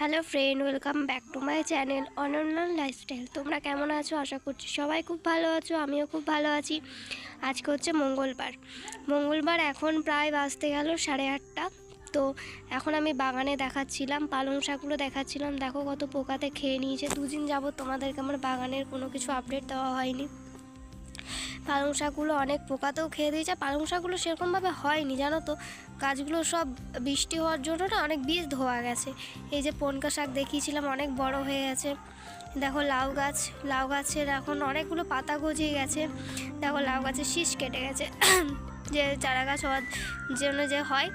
Hello friend welcome back to my channel Ananya lifestyle তোমরা কেমন আছো? আশা করছি সবাই খুব ভালো আছো, আমিও খুব ভালো আছি। আজকে হচ্ছে মঙ্গলবার। মঙ্গলবার এখন প্রায় বাজতে গেল সাড়ে আটটা। তো এখন আমি বাগানে দেখাচ্ছিলাম, পালং শাকগুলো দেখাচ্ছিলাম। দেখো কত পোকাতে খেয়ে নিয়েছে। দুদিন যাব তোমাদেরকে আমার বাগানের কোনো কিছু আপডেট দেওয়া হয়নি। পালং শাকগুলো অনেক পোকাতেও খেয়ে দিয়েছে। পালং শাকগুলো সেরকমভাবে হয়নি, জানো তো? গাছগুলো সব বৃষ্টি হওয়ার জন্য না অনেক বীজ ধোয়া গেছে। এই যে পনকা শাক দেখিয়েছিলাম, অনেক বড় হয়ে গেছে। দেখো লাউ গাছ, লাউ গাছের এখন অনেকগুলো পাতা গজিয়ে গেছে। দেখো লাউ গাছের শীষ কেটে গেছে। যে চারা গাছ হওয়ার জন্য যে হয়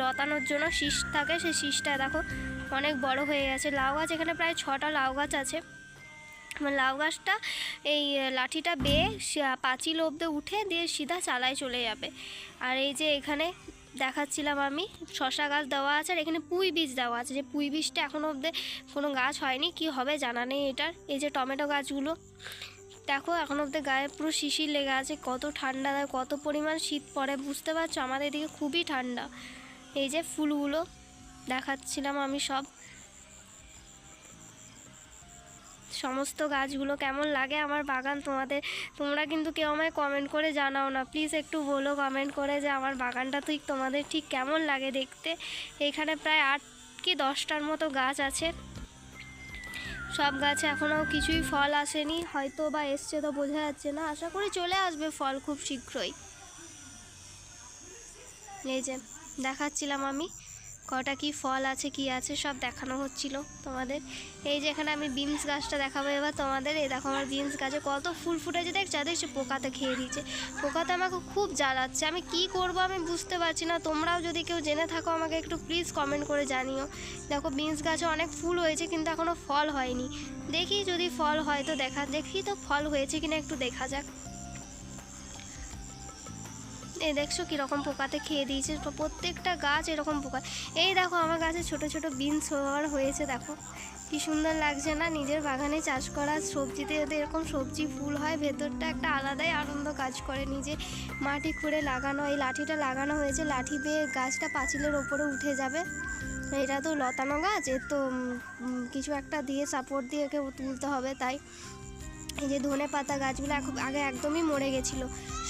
লতানোর জন্য শীষ থাকে, সেই শীষটা দেখো অনেক বড় হয়ে গেছে। লাউ গাছ, এখানে প্রায় ছটা লাউ গাছ আছে। লাউ গাছটা, এই লাঠিটা বেয়ে পাঁচিল অব্দে উঠে দিয়ে সিধা চালায় চলে যাবে। আর এই যে এখানে দেখাচ্ছিলাম আমি শশা গাছ দেওয়া আছে আর এখানে পুঁই বীজ দেওয়া আছে। যে পুঁই বীজটা এখনও অব্দি কোনো গাছ হয়নি, কি হবে জানা নেই এটার। এই যে টমেটো গাছগুলো, দেখো এখন অব্দি গায়ে পুরো শিশির লেগে আছে, কত ঠান্ডা দেয় কত পরিমাণ শীত পড়ে, বুঝতে পারছ? আমাদের এদিকে খুবই ঠান্ডা। এই যে ফুলগুলো দেখাচ্ছিলাম আমি সব। সমস্ত গাছগুলো কেমন লাগে আমার বাগান তোমাদের, তোমরা কিন্তু কেউ আমায় কমেন্ট করে জানাও না। প্লিজ একটু বলো কমেন্ট করে যে আমার বাগানটা ঠিক তোমাদের ঠিক কেমন লাগে দেখতে। এখানে প্রায় আট কি দশটার মতো গাছ আছে। সব গাছে এখনও কিছুই ফল আসেনি, হয়তো বা এসছে তো বোঝা যাচ্ছে না। আশা করি চলে আসবে ফল খুব শীঘ্রই। এই যে, দেখাচ্ছিলাম আমি। কটা কি ফল আছে, কি আছে, সব দেখানো হচ্ছিল তোমাদের। এই যে এখানে আমি বিনস গাছটা দেখাবো এবার তোমাদের। এই দেখো আমার বিনস গাছে কত ফুল ফুটেছে, দেখছ? দেখছ পোকাতে খেয়ে দিয়েছে। পোকাতে আমাকে খুব জ্বালাচ্ছে। আমি কি করব আমি বুঝতে পারছি না। তোমরাও যদি কেউ জেনে থাকো আমাকে একটু প্লিজ কমেন্ট করে জানিও। দেখো বিনস গাছে অনেক ফুল হয়েছে, কিন্তু এখনও ফল হয়নি। দেখি যদি ফল হয় তো দেখা, দেখি তো ফল হয়েছে কিনা একটু দেখা যাক। এই দেখছ কীরকম পোকাতে খেয়ে দিয়েছে প্রত্যেকটা গাছ এরকম পোকা। এই দেখো, আমার গাছে ছোট ছোট বিনস হয়েছে, দেখো। কি সুন্দর লাগছে না? নিজের বাগানে চাষ করা সবজিতে যদি এরকম সবজি, ফুল হয়, ভেতরটা একটা আলাদাই আনন্দ কাজ করে। নিজে মাটি খুঁড়ে লাগানো, এই লাঠিটা লাগানো হয়েছে, লাঠি বেয়ে গাছটা পাঁচিলের ওপরে উঠে যাবে। এটা তো লতানো গাছ, এর তো কিছু একটা দিয়ে সাপোর্ট দিয়ে একে তুলতে হবে, তাই। এই যে ধনে পাতা গাছগুলো এখন আগে একদমই মরে গেছিল।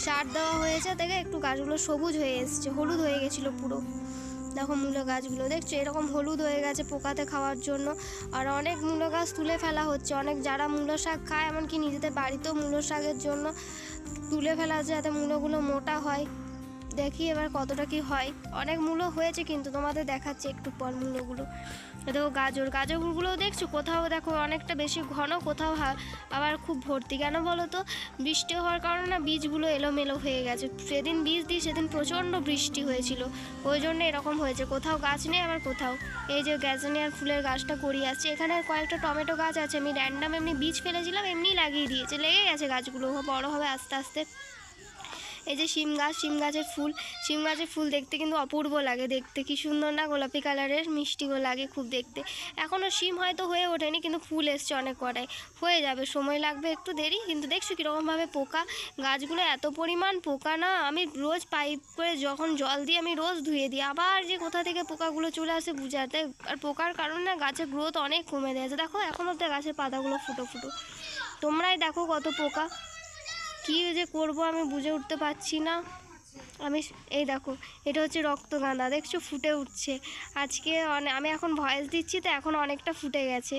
সার দেওয়া হয়েছে, দেখে একটু গাছগুলো সবুজ হয়ে এসছে, হলুদ হয়ে গেছিল পুরো। দেখো মূলো গাছগুলো, দেখছ? এরকম হলুদ হয়ে গেছে পোকাতে খাওয়ার জন্য। আর অনেক মূলো গাছ তুলে ফেলা হচ্ছে, অনেক যারা মূলো শাক খায়, এমনকি নিজেদের বাড়িতেও মূলো শাকের জন্য তুলে ফেলা হচ্ছে যাতে মূলোগুলো মোটা হয়। দেখি এবার কতটা কি হয়। অনেক মূলো হয়েছে কিন্তু তোমাদের দেখাচ্ছে একটু পর মূলোগুলো দেখো গাজর, গাজরগুলো দেখছ? কোথাও দেখো অনেকটা বেশি ঘন, কোথাও আবার খুব ভর্তি। কেন বলো তো? বৃষ্টি হওয়ার কারণে বীজগুলো এলোমেলো হয়ে গেছে। সেদিন বীজ দিই সেদিন প্রচণ্ড বৃষ্টি হয়েছিল। ওই জন্য এরকম হয়েছে। কোথাও গাছ নেই আবার কোথাও। এই যে গ্যাজনিয়ার ফুলের গাছটা করিয়ে আসছে। এখানে কয়েকটা টমেটো গাছ আছে। আমি র্যান্ডাম এমনি বীজ ফেলেছিলাম এমনি লাগিয়ে দিয়েছে। লেগে গেছে গাছগুলো। বড় হবে আস্তে আস্তে। এই যে শিম গাছ, শিম গাছের ফুল। শিম গাছের ফুল দেখতে কিন্তু অপূর্ব লাগে। দেখতে কি সুন্দর না? গোলাপি কালারের, মিষ্টিও লাগে খুব দেখতে। এখনও শিম হয়তো হয়ে ওঠেনি, কিন্তু ফুল এসছে অনেক কটায়। হয়ে যাবে, সময় লাগবে একটু দেরি, কিন্তু দেখছ কীরকমভাবে পোকা? গাছগুলো এত পরিমাণ পোকা না, আমি রোজ পাইপ করে যখন জল দিই, আমি রোজ ধুয়ে দিই। আবার যে কোথা থেকে পোকাগুলো চলে আসে বুঝাতে। আর পোকার কারণে না গাছের গ্রোথ অনেক কমে গেছে। দেখো, এখন অব্দি গাছের পাতাগুলো ফুটো ফুটো। তোমরাই দেখো কত পোকা। কী যে করব আমি বুঝে উঠতে পারছি না। আমি এই দেখো, এটা হচ্ছে রক্তগাঁদা, দেখছ? ফুটে উঠছে। আজকে আমি এখন ভয়েস দিচ্ছি তো এখন অনেকটা ফুটে গেছে।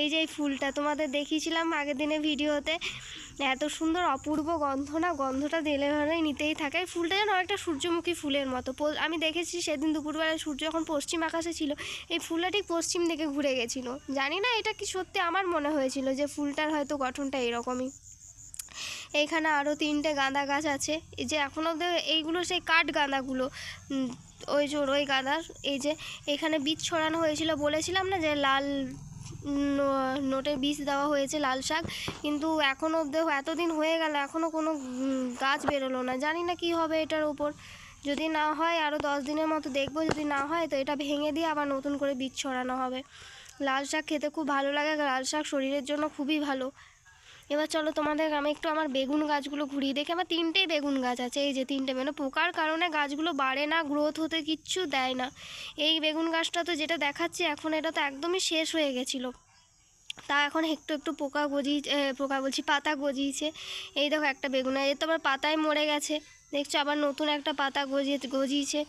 এই যে এই ফুলটা, তোমাদের দেখিয়েছিলাম আগের দিনে ভিডিওতে। এত সুন্দর অপূর্ব গন্ধ না, গন্ধটা দিলে ভালোই নিতেই থাকে। ফুলটা যেন একটা সূর্যমুখী ফুলের মতো। আমি দেখেছি সেদিন দুপুরবেলায় সূর্য যখন পশ্চিম আকাশে ছিল। এই ফুলটা ঠিক পশ্চিম দিকে ঘুরে গেছিল। জানি না এটা কি সত্যি আমার মনে হয়েছিল যে ফুলটার হয়তো গঠনটা এরকমই। এইখানে আরও তিনটে গাঁদা গাছ আছে। এই যে এখন অব্দি এইগুলো সেই কাঠ গাঁদাগুলো ওই ওই গাঁদার, এই যে এখানে বীজ ছড়ানো হয়েছিল। বলেছিলাম না যে লাল নোটে বীজ দেওয়া হয়েছে, লাল শাক। কিন্তু এখনও অব্দি এতদিন হয়ে গেল এখনও কোনো গাছ বেরোলো না। জানি না কি হবে এটার উপর। যদি না হয় আরও দশ দিনের মতো দেখব। যদি না হয়, তো এটা ভেঙে দিয়ে আবার নতুন করে বীজ ছড়ানো হবে। লাল শাক খেতে খুব ভালো লাগে। লাল শাক শরীরের জন্য খুবই ভালো। এবার চলো তোমাদের আমি একটু আমার বেগুন গাছগুলো ঘুরিয়ে দেখি। আমার তিনটেই বেগুন গাছ আছে, এই যে তিনটে মানে পোকার কারণে গাছগুলো বাড়ে না গ্রোথ হতে কিচ্ছু দেয় না। এই বেগুন গাছটা তো যেটা দেখাচ্ছি, এখন এটা তো একদমই শেষ হয়ে গেছিল। তা এখন একটু একটু পোকা গজিয়ে পোকা বলছি পাতা গজিয়েছে। এই দেখো একটা বেগুন এর তো আবার পাতায় মরে গেছে। দেখছ আবার নতুন একটা পাতা গজিয়ে, গজিয়েছে।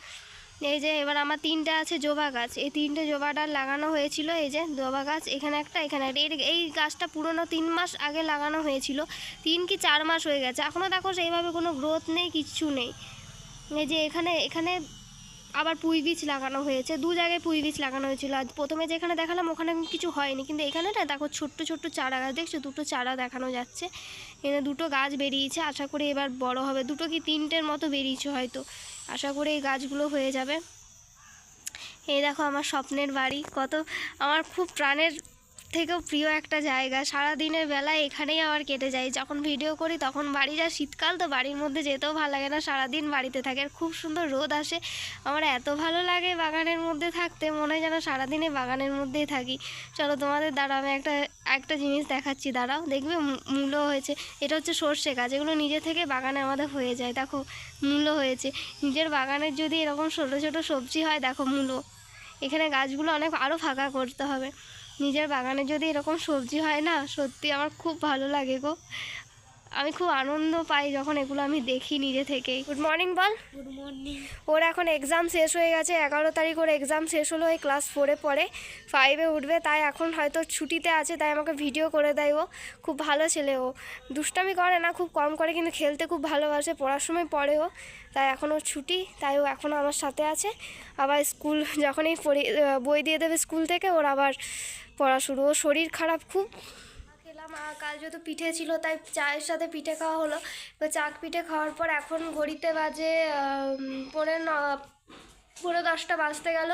এই যে এবার আমার তিনটা আছে জবা গাছ। এই তিনটে জবা ডাল লাগানো হয়েছিল, এই যে জবা গাছ, এখানে একটা এখানে একটা। এর, এই গাছটা পুরনো তিন মাস আগে লাগানো হয়েছিল। তিন কি চার মাস হয়ে গেছে। এখনও দেখো সেইভাবে কোনো গ্রোথ নেই, কিচ্ছু নেই। এই যে এখানে এখানে আবার পুঁই বীজ লাগানো হয়েছে, দু জায়গায় পুঁই বীজ লাগানো হয়েছিল। আর প্রথমে যেখানে দেখালাম ওখানে কিছু হয়নি, কিন্তু এখানে না দেখো ছোট্ট ছোট্ট চারা গাছ, দেখছ? দুটো চারা দেখানো যাচ্ছে। এখানে দুটো গাছ বেরিয়েছে, আশা করি এবার বড় হবে। দুটো কি তিনটের মতো বেরিয়েছে হয়তো। আশা করি এই গাছগুলো হয়ে যাবে। এই দেখো আমার স্বপ্নের বাড়ি, কত আমার খুব প্রাণের থেকেও প্রিয় একটা জায়গা। সারা দিনের বেলায় এখানেই আমার কেটে যায়। যখন ভিডিও করি তখন বাড়ি যা শীতকাল তো বাড়ির মধ্যে যেতেও ভালো লাগে না। সারাদিন বাড়িতে থাকে আর খুব সুন্দর রোদ আসে। আমার এত ভালো লাগে বাগানের মধ্যে থাকতে। মনে হয় যেন সারাদিনে বাগানের মধ্যেই থাকি। চলো তোমাদের দ্বারা আমি একটা একটা জিনিস দেখাচ্ছি। দাঁড়াও, দেখবে মূ- মূলো হয়েছে। এটা হচ্ছে সর্ষে গাছ। এগুলো নিজে থেকে বাগানে আমাদের হয়ে যায়। দেখো মূলো হয়েছে। নিজের বাগানের যদি এরকম ছোটো ছোটো সবজি হয়, দেখো মূলো এখানে গাছগুলো অনেক আরও ফাঁকা করতে হবে। নিজের বাগানে যদি এরকম সবজি হয় না সত্যি আমার খুব ভালো লাগে গো। আমি খুব আনন্দ পাই যখন এগুলো আমি দেখি নিজে থেকেই। গুড মর্নিং বল। গুড মর্নিং ওর এখন এক্সাম শেষ হয়ে গেছে এগারো তারিখ ওর এক্সাম শেষ হলো এই ক্লাস ফোরে পড়ে। ফাইভে উঠবে তাই এখন হয়তো ছুটিতে আছে তাই আমাকে ভিডিও করে দেয় ও। খুব ভালো ছেলে ও। দুষ্টামি করে না খুব কম করে কিন্তু খেলতে খুব ভালোবাসে পড়ার সময় পড়ে ও। তাই এখন ওর ছুটি তাই ও এখনও আমার সাথে আছে। আবার স্কুল যখনই পড়ি বই দিয়ে দেবে স্কুল থেকে ওর আবার পড়া শুরু। ও শরীর খারাপ খুব। খেলাম কাল যেহেতু পিঠে ছিল, তাই চায়ের সাথে পিঠে খাওয়া হলো। এবার চাক পিঠে খাওয়ার পর এখন ঘড়িতে বাজে পরে ন পুরো দশটা বাজতে গেল।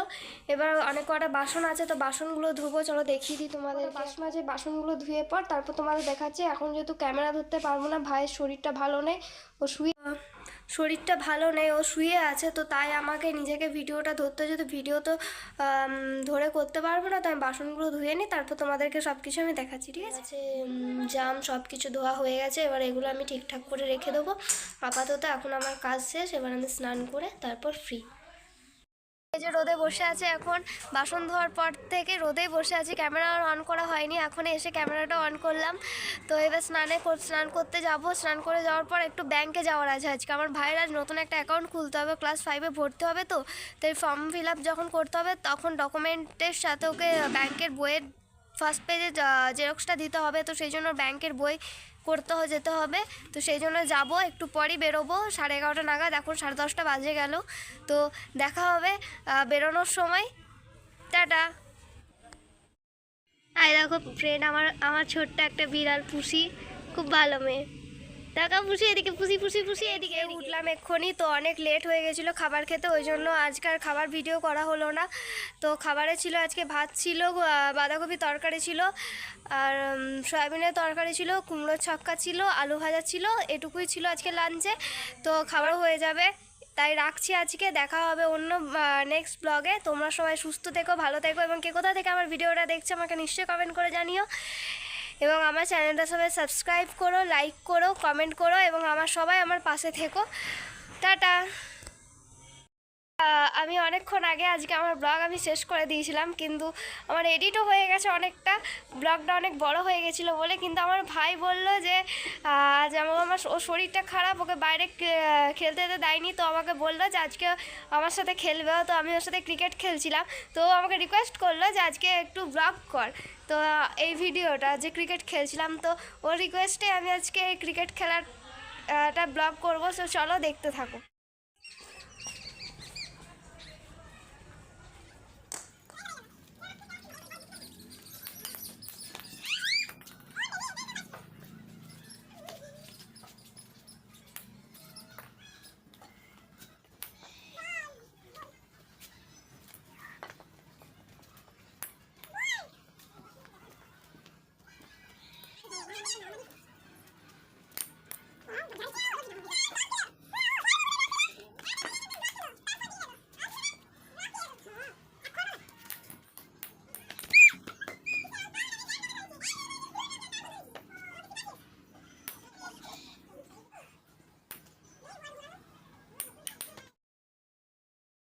এবার অনেক কটা বাসন আছে, তো বাসনগুলো ধুবো। চলো দেখিয়ে দিই তোমাদের বাসন আছে? বাসনগুলো ধুয়ে পর তারপর তোমাদের দেখাচ্ছে। এখন যেহেতু ক্যামেরা ধরতে পারব না, ভাইয়ের শরীরটা ভালো নেই, ও শুয়ে শরীরটা ভালো নেই, ও শুয়ে আছে, তো তাই আমাকে নিজেকে ভিডিওটা ধরতে, যদি ভিডিও তো ধরে করতে পারব না, তো আমি বাসনগুলো ধুয়ে নিই, তারপর তোমাদেরকে সব কিছু আমি দেখাচ্ছি, ঠিক আছে? জাম সব কিছু ধোয়া হয়ে গেছে, এবার এগুলো আমি ঠিকঠাক করে রেখে দেবো। আপাতত এখন আমার কাজ শেষ, এবার আমি স্নান করে তারপর ফ্রি যে রোদে বসে আছে এখন, বাসন ধোয়ার পর থেকে রোদেই বসে আছি। ক্যামেরা অন করা হয়নি এখন এসে ক্যামেরাটা অন করলাম। তো এবার স্নানে স্নান করতে যাব। স্নান করে যাওয়ার পর একটু ব্যাংকে যাওয়ার আছে আজকে। আমার ভাইয়ের আজ নতুন একটা অ্যাকাউন্ট খুলতে হবে ক্লাস ফাইভে ভর্তি হবে তো। তাই ফর্ম ফিল আপ যখন করতে হবে, তখন ডকুমেন্টের সাথে ওকে ব্যাংকের বইয়ের ফার্স্ট পেজে জেরক্সটা দিতে হবে। তো সেই জন্য ব্যাংকের বই করতে যেতে হবে। তো সেই জন্য যাব, একটু পরই বেরোবো, সাড়ে এগারোটা নাগাদ, এখন সাড়ে দশটা বাজে গেল। তো দেখা হবে বেরোনোর সময়। টাটা। আর দেখো ফ্রেন্ড আমার আমার ছোট্ট একটা বিড়াল পুষি। খুব ভালো মেয়ে। টাকা পুষি এদিকে পুষি পুষি পুষি এদিকে উঠলাম এক্ষুনি তো অনেক লেট হয়ে গেছিল খাবার খেতে ওই জন্য আজকাল খাবার ভিডিও করা হলো না। তো খাবারে ছিল আজকে ভাত ছিল বাঁধাকপি তরকারি ছিল আর সয়াবিনের তরকারি ছিল কুমড়োর ছক্কা ছিল আলু ভাজা ছিল এটুকুই ছিল আজকে লাঞ্চে তো খাবার হয়ে যাবে তাই রাখছি আজকে দেখা হবে অন্য নেক্সট ব্লগে তোমরা সবাই সুস্থ থেকো ভালো থেকো এবং কে কোথা থেকে আমার ভিডিওটা দেখছ আমাকে নিশ্চয়ই কমেন্ট করে জানিও। এবং আমার চ্যানেলটা সবাই সাবস্ক্রাইব করো লাইক করো কমেন্ট করো এবং আমার সবাই আমার পাশে থেকো। টাটা! আমি অনেকক্ষণ আগে আজকে আমার ব্লগ আমি শেষ করে দিয়েছিলাম কিন্তু আমার এডিটও হয়ে গেছে অনেকটা। ব্লগটা অনেক বড় হয়ে গেছিল বলে কিন্তু আমার ভাই বলল যে যেমন আমার ও শরীরটা খারাপ ওকে বাইরে খেলতে যেতে দেয়নি তো আমাকে বলল যে আজকে আমার সাথে খেলবে তো আমি ওর সাথে ক্রিকেট খেলছিলাম। তো আমাকে রিকোয়েস্ট করল যে আজকে একটু ব্লগ কর। তো এই ভিডিওটা যে ক্রিকেট খেলছিলাম তো ওর রিকোয়েস্টে আমি আজকে ক্রিকেট খেলার আহ, টা ব্লগ করব তো চলো দেখতে থাকো।